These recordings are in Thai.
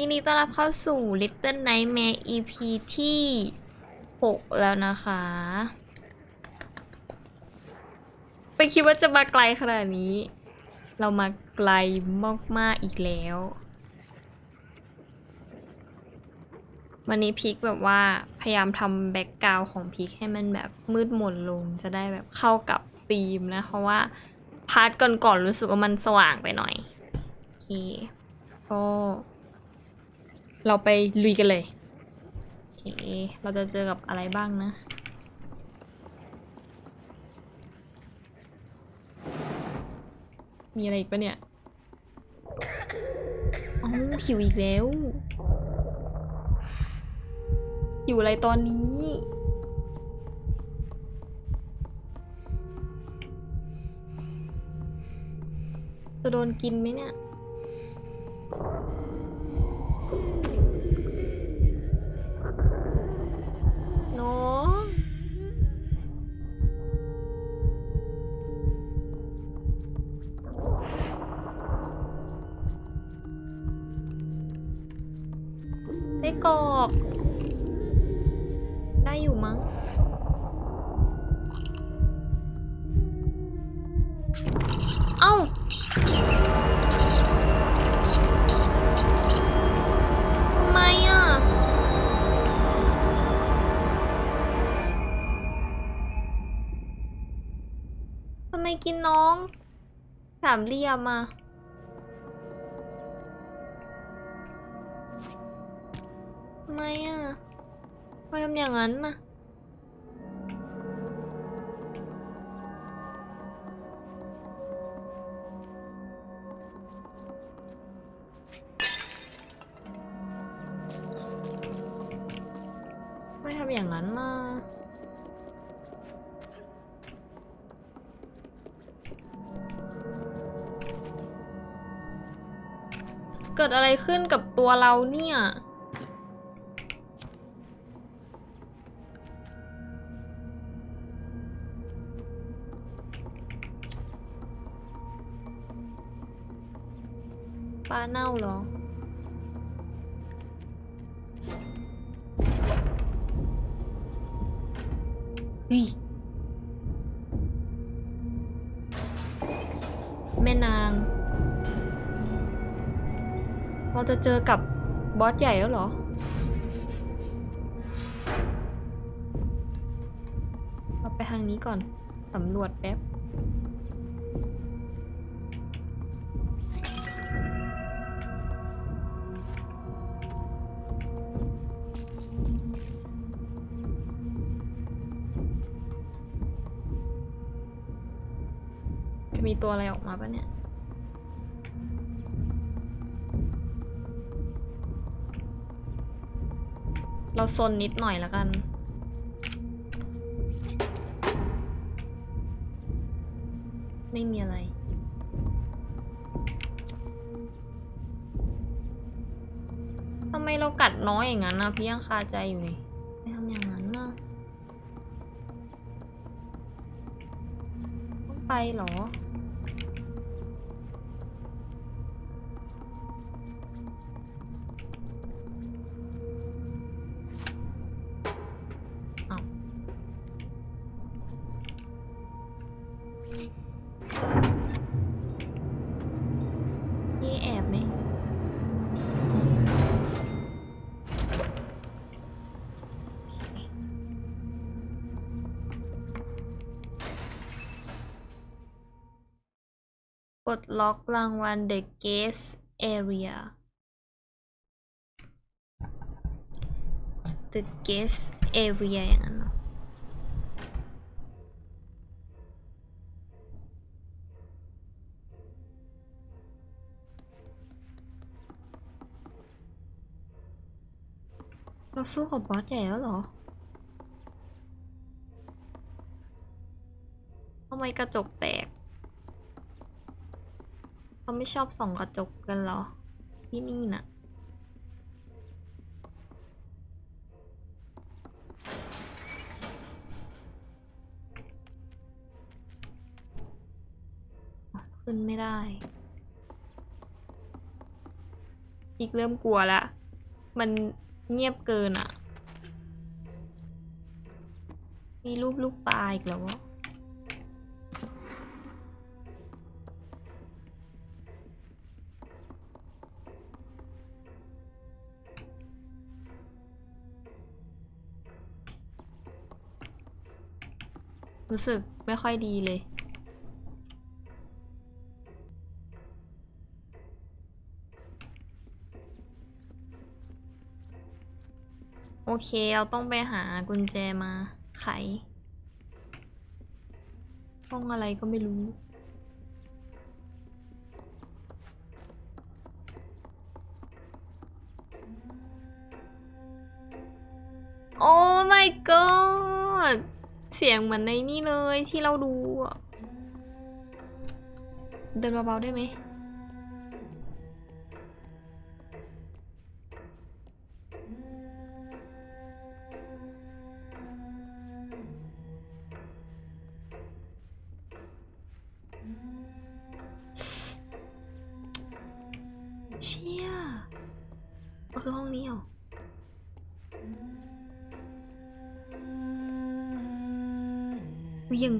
ยินดีต้อนรับเข้าสู่ Little Nightmare EP ที่ 6 แล้วนะคะ ไปคิดว่าจะมาไกลขนาดนี้ เรามาไกลมาก ๆ อีกแล้ว วันนี้พีคแบบว่าพยายามทำแบ็กกราวของพีคให้มันแบบมืดมนลงจะได้แบบเข้ากับธีมนะ เพราะว่าพาร์ทก่อนๆรู้สึกว่ามันสว่างไปหน่อยโอเคก็ เราไปลุยกันเลยโอเคเราจะเจอกับอะไรบ้างนะ มีอะไรอีกปะเนี่ยอ๋อหิวอีกแล้วหิวอะไรตอนนี้จะโดนกินไหมเนี่ย กรอก ได้อยู่มั้ง เอ้าทำไมอะ ทำไมกินน้อง สามเหลี่ยมอะ ไมอะทำไมทำอย่างนั้นน่ะไม่ทำอย่างนั้นน่ะเกิดอะไรขึ้นกับตัวเราเนี่ย ปลาเน่าเหรอเฮ้ยแม่นาง เราจะเจอกับบอสใหญ่แล้วเหรอ เราไปทางนี้ก่อน สำรวจแป๊บ ตัวอะไรออกมาปะเนี่ย เราซนนิดหน่อยแล้วกันไม่มีอะไร ทำไมเรากัดน้อยอย่างนั้นนะพี่ยังคาใจอยู่นี่ไม่ทำอย่างนั้นนะต้องไปเหรอ กดล็อกรางวัล The Guest Area The Guest Area อย่างนั้นเนอะเราสู้กับบอสใหญ่แล้วเหรอทำไมกระจกแตก เขาไม่ชอบส่องกระจกกันเหรอ ที่นี่น่ะขึ้นไม่ได้ อีกเริ่มกลัวละ มันเงียบเกินอะมีรูปลูกปลาอีกแล้วอะ รู้สึกไม่ค่อยดีเลย โอเค เราต้องไปหากุญแจมาไขห้องอะไรก็ไม่รู้โอ้ my god เสียงเหมือนในนี่เลยที่เราดูเดินเบาๆได้ไหม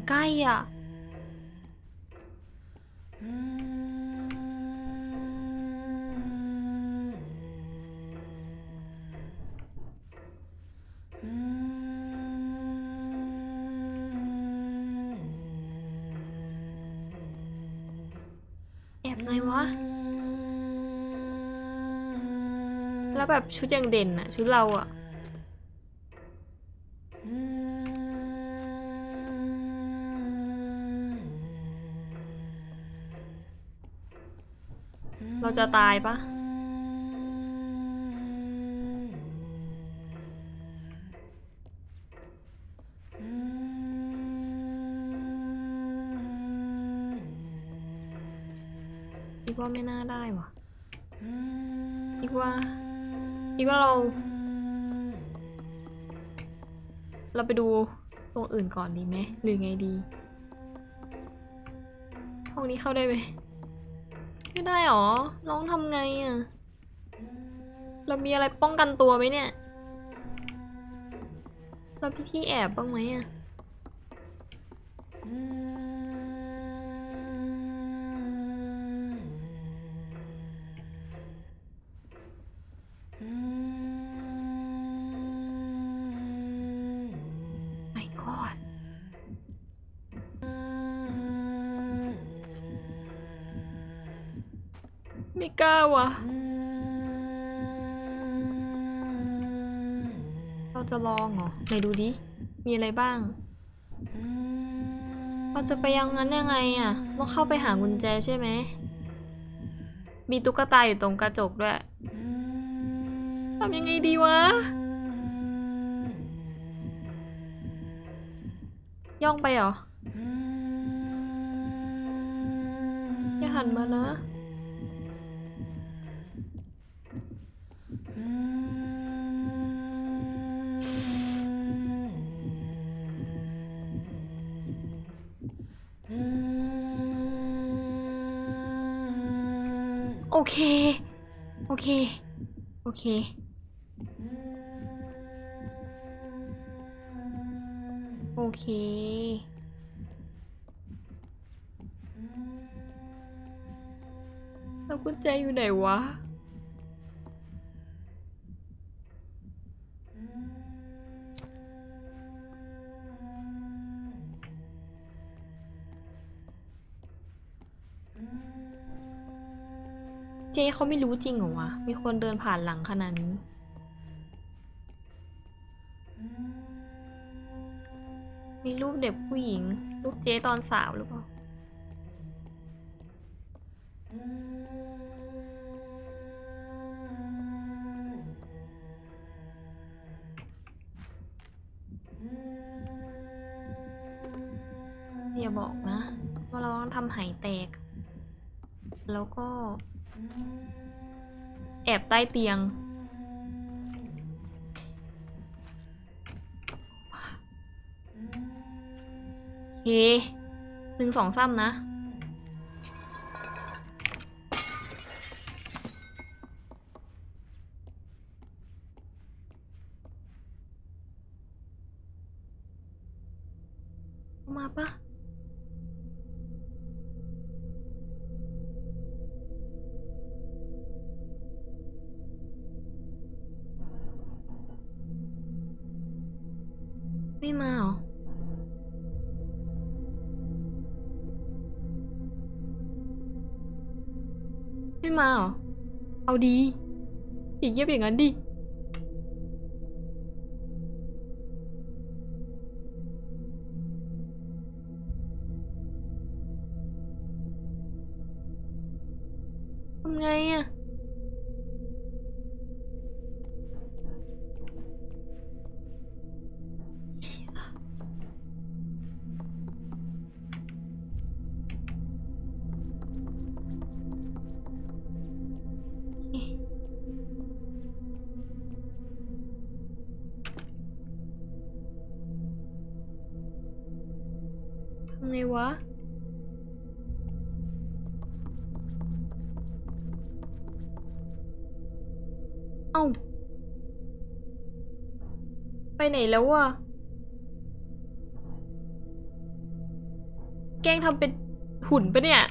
ใกล้อะแอบไงวะ แล้วแบบชุดยังเด่นอะชุดเราอะ เราจะตายปะอีกว่าไม่น่าได้วะอีกว่า อีกว่าเรา เราไปดูตรงอื่นก่อนดีไหม หรือไงดี ห้องนี้เข้าได้ไหม ไม่ได้หรอน้องทำไงอะ่ะเรามีอะไรป้องกันตัวไหมเนี่ย เราพี่ที่แอบบ้างไหมอะ่ กล้าวะ เราจะลองเหรอ ไหนดูดิ มีอะไรบ้าง เราจะไปยังนั้นยังไงอะต้องเข้าไปหากุญแจใช่ไหม มีตุ๊กตาอยู่ตรงกระจกด้วย ทำยังไงดีวะ ย่องไปเหรอ อย่าหันมานะ เค โอเค โอเค โอเค แล้วกุญแจอยู่ไหนวะ เขาไม่รู้จริงเหรอวะ มีคนเดินผ่านหลังขนาดนี้ มีรูปเด็กผู้หญิง รูปเจ๊ตอนสาวหรือเปล่า อย่าบอกนะ ว่าเราต้องทำหายแตก แล้วก็ แอบใต้เตียง โอเคหนึ่งสองซ้ำนะ มาเหรอ เอาดีอย่าเยียบอย่างนั้นดิ ไงวะ เอ้า ไปไหนแล้ววะแกล้งทำเป็นหุ่นปะเนี่ย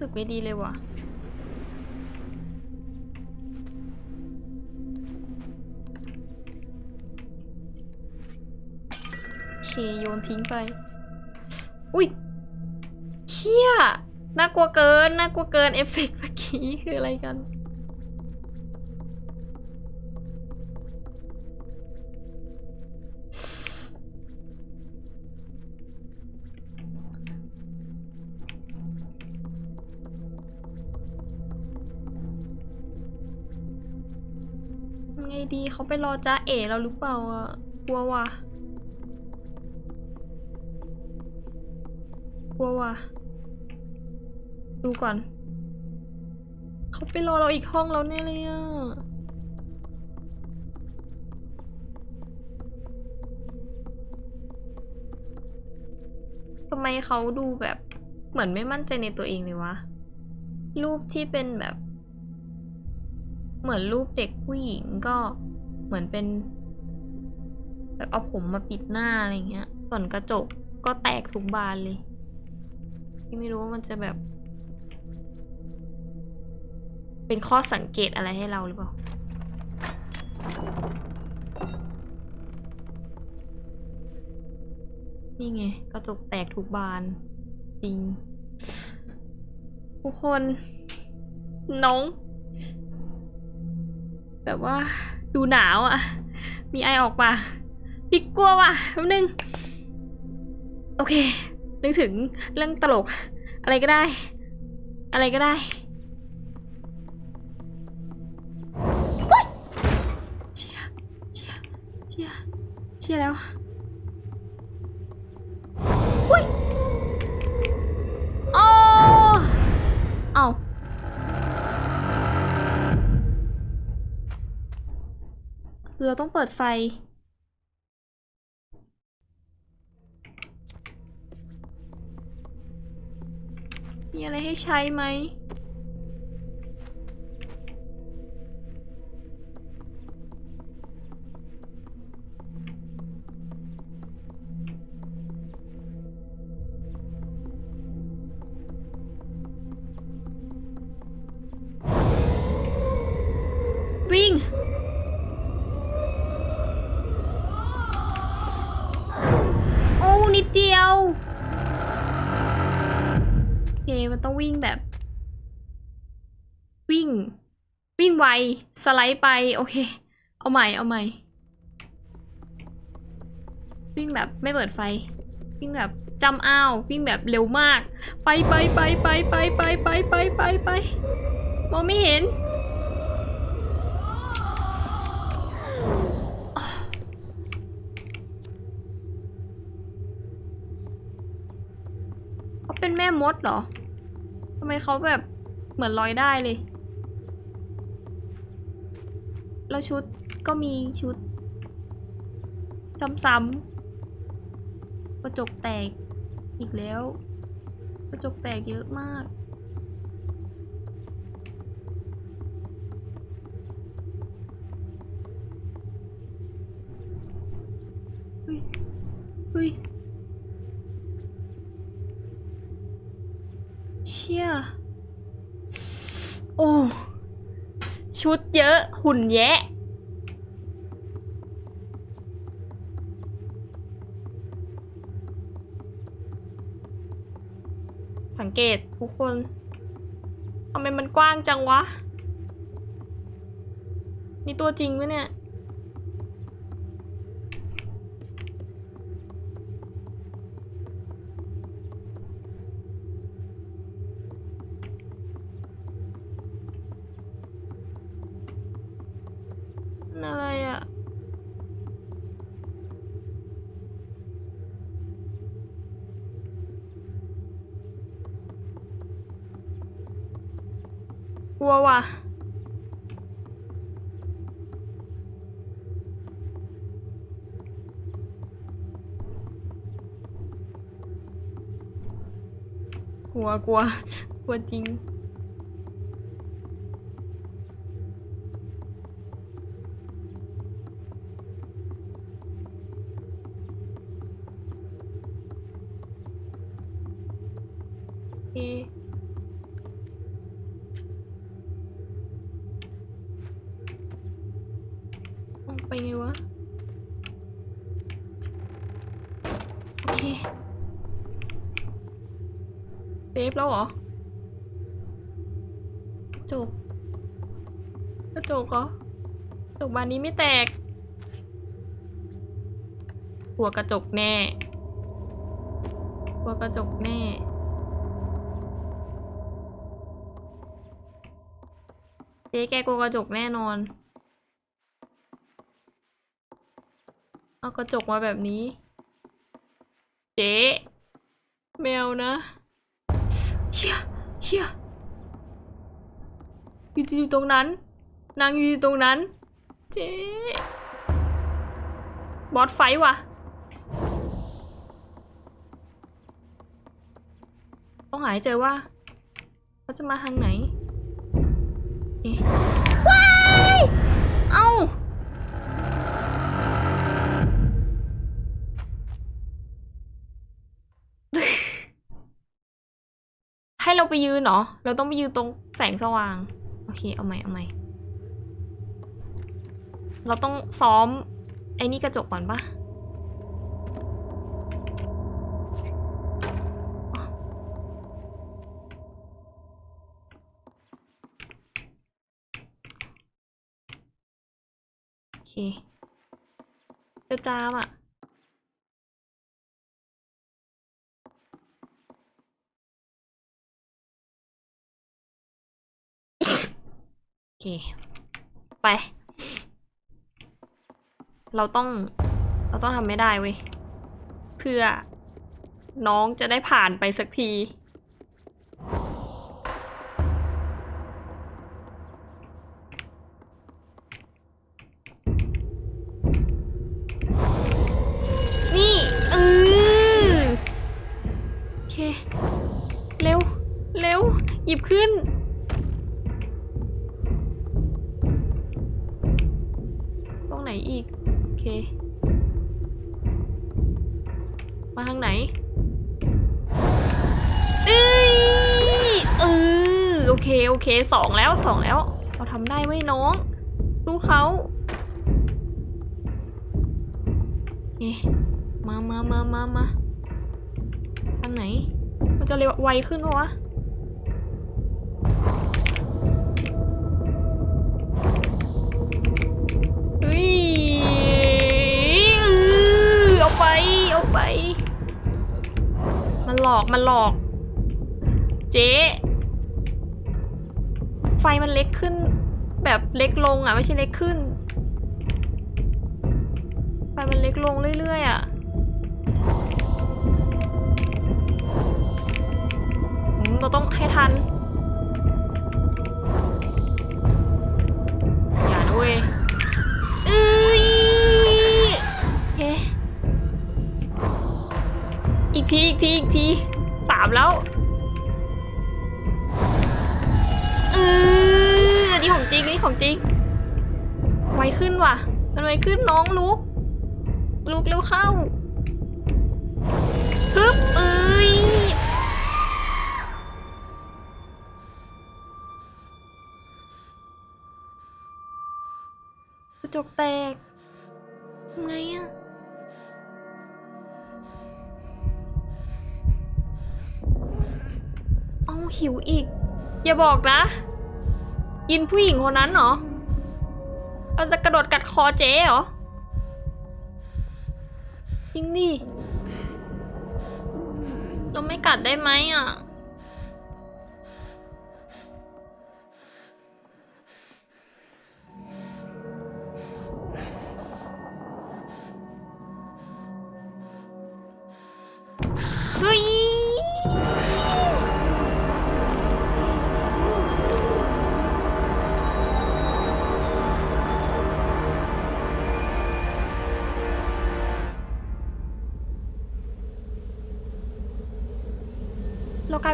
สึกไม่ดีเลยว่ะโอเคโยนทิ้งไป อุ้ย เชี่ย น่ากลัวเกิน น่ากลัวเกิน เอฟเฟกต์เมื่อกี้ คืออะไรกัน ดีเขาไปรอจ้าเอ๋เราหรือเปล่าอะกลัวว่ะกลัวว่ะ ดูก่อน เขาไปรอเราอีกห้องแล้วแน่เลยอะทำไมเขาดูแบบเหมือนไม่มั่นใจในตัวเองเลยวะ รูปที่เป็นแบบ เหมือนรูปเด็กผู้หญิงก็เหมือนเป็นแบบเอาผมมาปิดหน้าอะไรเงี้ย ส่วนกระจกก็แตกทุกบานเลย ที่ไม่รู้ว่ามันจะแบบ เป็นข้อสังเกตอะไรให้เราหรือเปล่านี่ไง กระจกแตกทุกบานจริง ทุกคน น้อง แบบว่าดูหนาวอะ่ะ มีไอออกมาพี่กลัวว่ะแป๊บนึง โอเค นึกถึงเรื่องตลก อะไรก็ได้ อะไรก็ได้เชียเชียเชียเชียแล้ว คือเราต้องเปิดไฟ มีอะไรให้ใช้ไหมวิ่ง โอ้ นิดเดียว โอเค มันต้อง วิ่งแบบ วิ่ง วิ่งไว สไลด์ไป โอเค เอาใหม่ เอาใหม่ วิ่งแบบไม่เปิดไฟ วิ่งแบบจำอ้าว วิ่งแบบเร็วมาก ไปไปไปไปไปไปไปไปไปไปมองไม่เห็นเขาเป็นแม่มดเหรอ ทำไมเขาแบบเหมือนลอยได้เลย แล้วชุดก็มีชุดซ้ำๆกระจกแตกอีกแล้ว กระจกแตกเยอะมากเฮ้ยเฮ้ย ชุดเยอะหุ่นแยะ สังเกตทุกคนทำไมมันกว้างจังวะ นี่ตัวจริงไหมเนี่ย นั่นอะไรอะ กลัวว่ะกลัวกลัว กลัวจริง เอะเอา ไปไงวะ โอเคเซฟแล้วเหรอกระจกกระจกเหรอกระจกบานนี้ไม่แตก หัวกระจกแน่ หัวกระจกแน่เจ๊แกกลัวกระจกแน่นอน เอากระจกมาแบบนี้ เจ๊แมวนะเชี่ยเชี่ยอยู่อยู่ตรงนั้น นางอยู่ตรงนั้น เจ๊บอสไฟว่ะ ต้องหายเจอว่าเขาจะมาทางไหน เอ๊ะ เราไปยืนเหรอ เราต้องไปยืนตรงแสงสว่าง โอเค เอาใหม่ เอาใหม่ เราต้องซ้อม ไอ้นี่กระจกก่อนปะโอเคจะจามอะ โอ เค ไป เราต้อง เราต้องทำไม่ได้เว้ย เพื่อน้องจะได้ผ่านไปสักที สองแล้วสองแล้ว เราทำได้เว้ยน้องสู้เขาโอเคมามามามามาทางไหน มันจะเร็วไวขึ้นปะวะเฮ้ยเอาไป เอาไป มันหลอก มันหลอก เจ๊ ไฟมันเล็กขึ้น แบบเล็กลงอะ ไม่ใช่เล็กขึ้น ไฟมันเล็กลงเรื่อยๆอะเราต้องให้ทัน อย่านะเว้ยเอ้ยโอเคอีกที อีกที อีกทีสามแล้ว งนนี้ของจริง ไวขึ้นว่ะ มันไวขึ้นน้องลุก ลุกเร็วเข้าฮึบเอ้ยกระจกแตกไงอะเอาหิวอีก อย่าบอกนะ ยินผู้หญิงคนนั้นเหรอเราจะกระโดดกัดคอเจ๊เหรอจริงดิเราไม่กัดได้ไหมอะเฮ้ย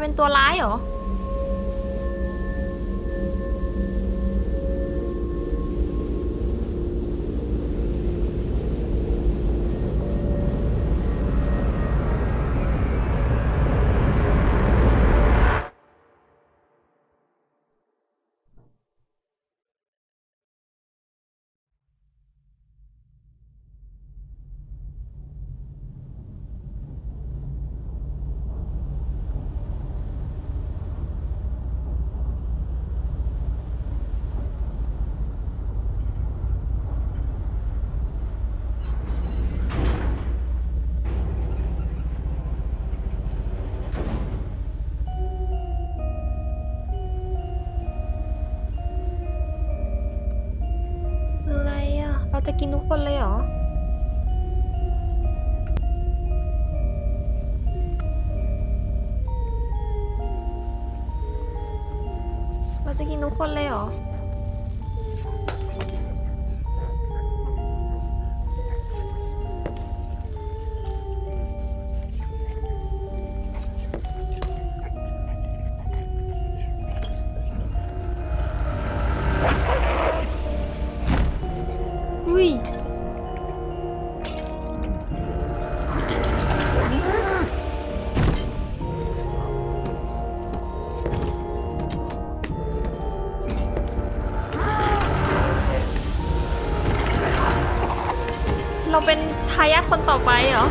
เป็นตัวร้ายเหรอ จะกินทุกคนเลยเหรอ คนต่อไปเหรอ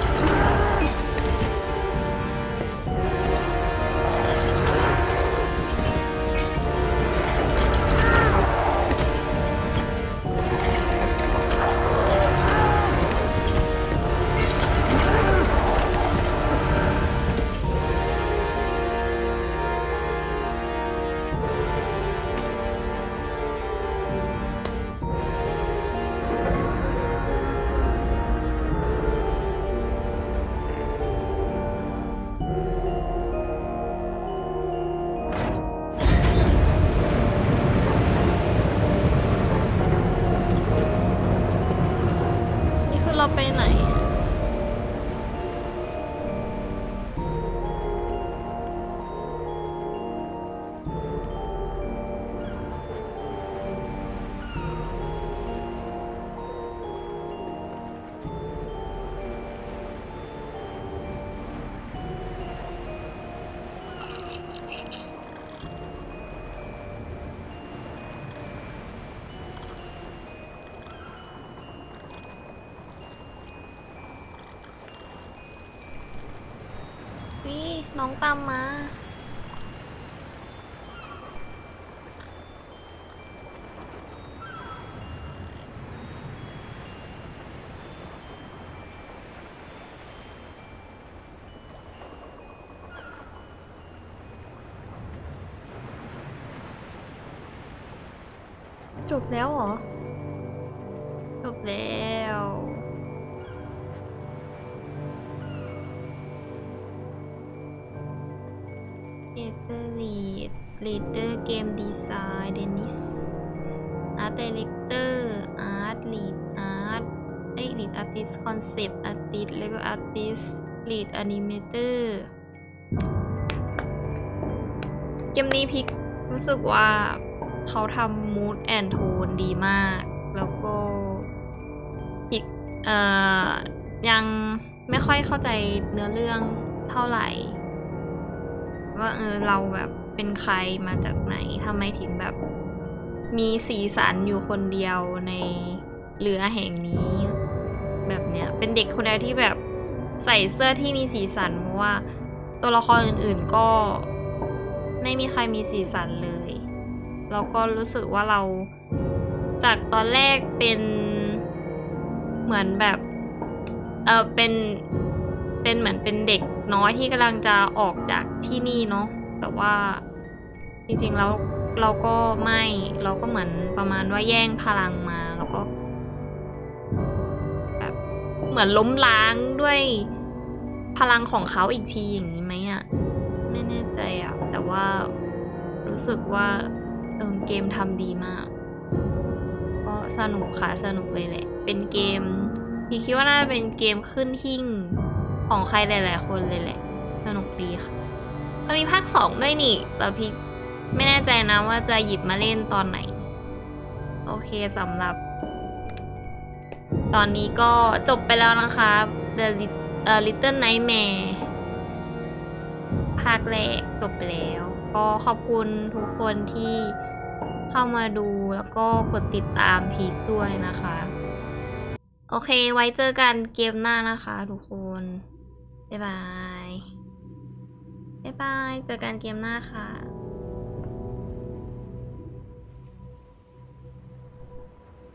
ตามมา จบแล้วเหรอ จบแล้ว เกมดีไซน์เดนิสอาร์ตดีเลกเตอร์อาร์ตลีดอาร์ตไอลีดอาร์ติสคอนเซปต์อาร์ติสเลเวลอาร์ติสลีดแอนิเมเตอร์เกมนี้พิกรู้สึกว่าเขาทำมูดแอนโทนดีมาก แล้วก็พิกเอ่อยังไม่ค่อยเข้าใจเนื้อเรื่องเท่าไหร่ ว่าเออเราแบบ เป็นใครมาจากไหนทำไมถึงแบบ มีสีสันอยู่คนเดียวในเรือแห่งนี้ แบบเนี้ยเป็นเด็กคนเดียวที่แบบใส่เสื้อที่มีสีสันเพราะว่า ตัวละครอื่นๆก็ไม่มีใครมีสีสันเลยเราก็รู้สึกว่าเราจากตอนแรกเป็นเหมือนแบบเออเป็นเป็นเหมือนเป็นเด็กน้อยที่กำลังจะออกจากที่นี่เนาะ แต่ว่าจริงๆแล้วเราก็ไม่เราก็เหมือนประมาณว่าแย่งพลังมาแล้วก็แบบเหมือนล้มล้างด้วยพลังของเขาอีกทีอย่างนี้ไหมอะไม่แน่ใจอะแต่ว่ารู้สึกว่าเออเกมทำดีมากก็สนุกค่ะสนุกเลยแหละ เป็นเกมพี่คิดว่าน่าจะเป็นเกมขึ้นหิ่งของใครหลาย ๆ คนเลยแหละ สนุกดีค่ะ มันมีภาคสองด้วยนี่ แต่พี่ไม่แน่ใจนะว่าจะหยิบมาเล่นตอนไหน โอเคสำหรับ ตอนนี้ก็จบไปแล้วนะคะ The Little Nightmare ภาคแรกจบไปแล้ว ก็ขอบคุณทุกคนที่เข้ามาดูแล้วก็กดติดตามพีคด้วยนะคะ โอเคไว้เจอกันเกมหน้านะคะทุกคน บ๊ายบาย บ๊ายบาย เจอกันเกมหน้าค่ะ